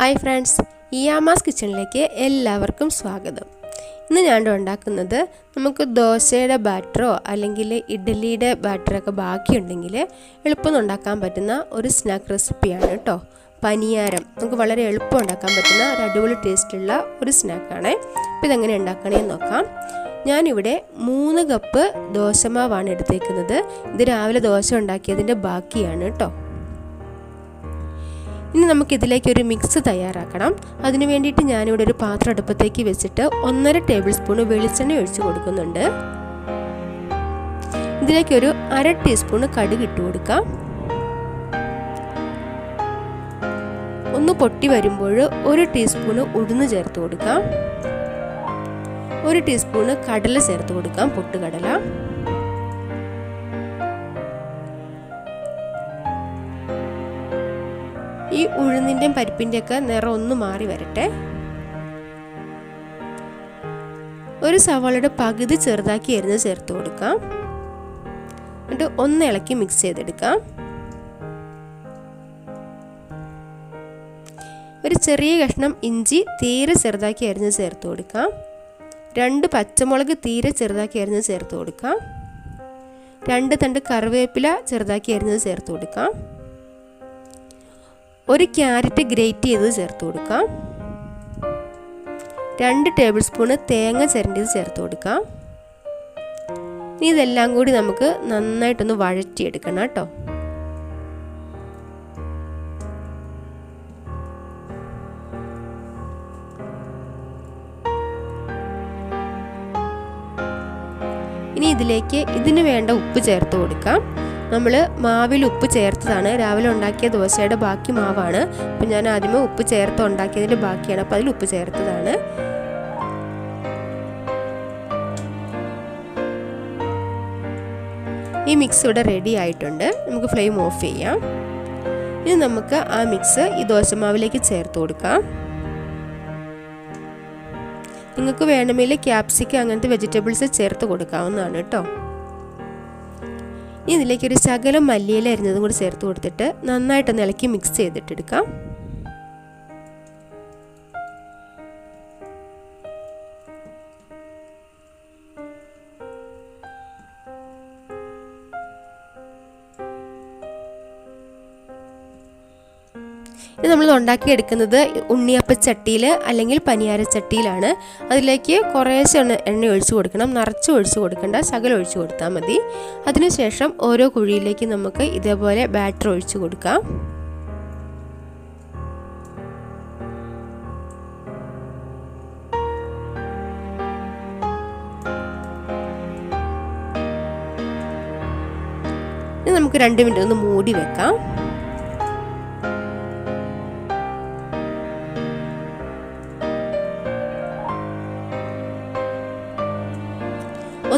Hi friends ഇയാമാസ് കിച്ചണിലേക്ക് എല്ലാവർക്കും സ്വാഗതം. ഇന്ന് ഞാൻ ഉണ്ടാക്കുന്നത് നമുക്ക് ദോശയുടെ ബാറ്ററോ അല്ലെങ്കിൽ ഇഡ്ഡലിയുടെ ബാറ്ററൊക്കെ ബാക്കിയുണ്ടെങ്കിൽ എളുപ്പം ഉണ്ടാക്കാൻ പറ്റുന്ന ഒരു സ്നാക്ക് റെസിപ്പിയാണ് കേട്ടോ പനിയാരം നമുക്ക് വളരെ എളുപ്പം ഉണ്ടാക്കാൻ പറ്റുന്ന ഒരു അടിപൊളി ടേസ്റ്റുള്ള ഒരു സ്നാക്കാണ് അപ്പോൾ ഇതെങ്ങനെ ഉണ്ടാക്കണേ നോക്കാം. ഞാനിവിടെ മൂന്ന് കപ്പ് ദോശമാവാണ് എടുത്തേക്കുന്നത്. ഇത് രാവിലെ ദോശ ഉണ്ടാക്കിയതിന്റെ ബാക്കിയാണ് കേട്ടോ ഇനി നമുക്കിതിലേക്ക് ഒരു മിക്സ് തയ്യാറാക്കണം. അതിനു വേണ്ടിയിട്ട് ഞാനിവിടെ ഒരു പാത്രം അടുപ്പത്തേക്ക് വെച്ചിട്ട് ഒന്നര ടേബിൾ സ്പൂൺ വെളിച്ചെണ്ണ ഒഴിച്ചു കൊടുക്കുന്നുണ്ട്. ഇതിലേക്ക് ഒരു അര ടീസ്പൂൺ കടുക് ഇട്ട് കൊടുക്കാം. ഒന്ന് പൊട്ടി വരുമ്പോൾ ഒരു ടീസ്പൂണ് ഉഴുന്ന് ചേർത്ത് കൊടുക്കാം. ഒരു ടീസ്പൂണ് കടല ചേർത്ത് കൊടുക്കാം പൊട്ടുകടല. ഈ ഉഴുന്നിന്റെയും പരിപ്പിന്റെയൊക്കെ നിറം ഒന്ന് മാറി വരട്ടെ. ഒരു സവാളയുടെ പകുതി ചെറുതാക്കി എരിഞ്ഞ് ചേർത്ത് കൊടുക്കാം. എന്നിട്ട് ഒന്ന് ഇളക്കി മിക്സ് ചെയ്തെടുക്കാം. ഒരു ചെറിയ കഷ്ണം ഇഞ്ചി തീരെ ചെറുതാക്കി അരിഞ്ഞ് ചേർത്ത് കൊടുക്കാം. രണ്ട് പച്ചമുളക് തീരെ ചെറുതാക്കി അരിഞ്ഞ് ചേർത്ത് കൊടുക്കാം. രണ്ട് തണ്ട് കറിവേപ്പില ചെറുതാക്കി അരിഞ്ഞത് ചേർത്ത് കൊടുക്കാം. ഒരു ക്യാരറ്റ് ഗ്രേറ്റ് ചെയ്തത് ചേർത്ത് കൊടുക്കാം. രണ്ട് ടേബിൾ സ്പൂണ് തേങ്ങ ചിരണ്ടിയത് ചേർത്ത് കൊടുക്കാം. ഇനി ഇതെല്ലാം കൂടി നമുക്ക് നന്നായിട്ടൊന്ന് വഴറ്റിയെടുക്കണം കേട്ടോ. ഇനി ഇതിലേക്ക് ഇതിന് വേണ്ട ഉപ്പ് ചേർത്ത് കൊടുക്കാം. നമ്മൾ മാവിൽ ഉപ്പ് ചേർത്തതാണ്. രാവിലെ ഉണ്ടാക്കിയ ദോശയുടെ ബാക്കി മാവാണ്. അപ്പം ഞാൻ ആദ്യമേ ഉപ്പ് ചേർത്ത് ഉണ്ടാക്കിയതിന്റെ ബാക്കിയാണ്. അപ്പോൾ അതിൽ ഉപ്പ് ചേർത്തതാണ്. ഈ മിക്സ് ഇവിടെ റെഡി ആയിട്ടുണ്ട്. നമുക്ക് ഫ്ലെയിം ഓഫ് ചെയ്യാം. ഇനി നമുക്ക് ആ മിക്സ് ഈ ദോശമാവിലേക്ക് ചേർത്ത് കൊടുക്കാം. നിങ്ങൾക്ക് വേണമെങ്കിൽ ക്യാപ്സിക്കം അങ്ങനത്തെ വെജിറ്റബിൾസ് ചേർത്ത് കൊടുക്കാവുന്നതാണ് കേട്ടോ. ഇനി ഇതിലേക്ക് ഒരു ശകലം മല്ലിയില അരിഞ്ഞതും കൂടി ചേർത്ത് കൊടുത്തിട്ട് നന്നായിട്ട് ഇളക്കി മിക്സ് ചെയ്തിട്ടെടുക്കാം ഇത് നമ്മൾ ഉണ്ടാക്കിയെടുക്കുന്നത് ഉണ്ണിയപ്പച്ചട്ടിയിൽ അല്ലെങ്കിൽ പനിയാരച്ചട്ടിയിലാണ് അതിലേക്ക് കുറേശ്ശെ എണ്ണ ഒഴിച്ചു കൊടുക്കണം. നിറച്ച് ഒഴിച്ചു കൊടുക്കേണ്ട. ശകലം ഒഴിച്ചു കൊടുത്താൽ മതി. അതിനുശേഷം ഓരോ കുഴിയിലേക്ക് നമുക്ക് ഇതേപോലെ ബാറ്റർ ഒഴിച്ചു കൊടുക്കാം. നമുക്ക് രണ്ട് മിനിറ്റ് ഒന്ന് മൂടി വെക്കാം.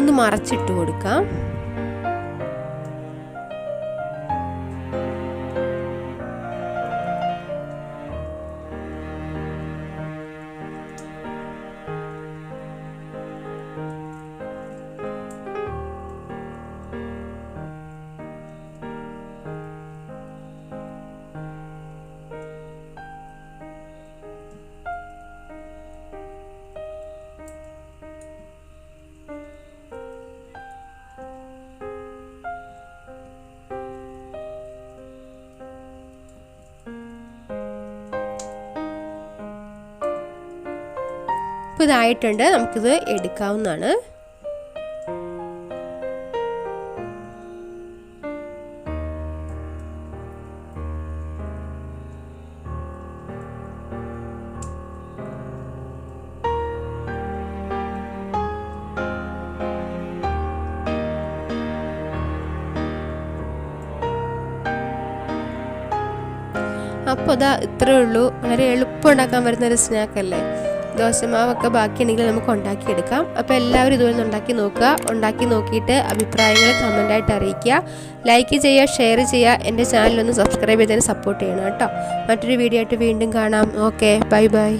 ഒന്ന് മറച്ചിട്ട് കൊടുക്കാം. ഇപ്പോൾ ഇതായിട്ടുണ്ട് നമുക്കിത് എടുക്കാവുന്നതാണ്. അപ്പോൾ അതാ ഇത്രയേ ഉള്ളൂ. വളരെ എളുപ്പം ഉണ്ടാക്കാൻ പറ്റുന്ന ഒരു സ്നാക്കല്ലേ ദോശമാവൊക്കെ ബാക്കിയുണ്ടെങ്കിൽ നമുക്ക് ഉണ്ടാക്കിയെടുക്കാം. അപ്പോൾ എല്ലാവരും ഇതുപോലെ ഉണ്ടാക്കി നോക്കുക. ഉണ്ടാക്കി നോക്കിയിട്ട് അഭിപ്രായങ്ങൾ കമന്റായിട്ട് അറിയിക്കുക. ലൈക്ക് ചെയ്യുക ഷെയർ ചെയ്യുക. എന്റെ ചാനലൊന്ന് സബ്സ്ക്രൈബ് ചെയ്തതിന് സപ്പോർട്ട് ചെയ്യണം കേട്ടോ. മറ്റൊരു വീഡിയോ ആയിട്ട് വീണ്ടും കാണാം. Okay bye bye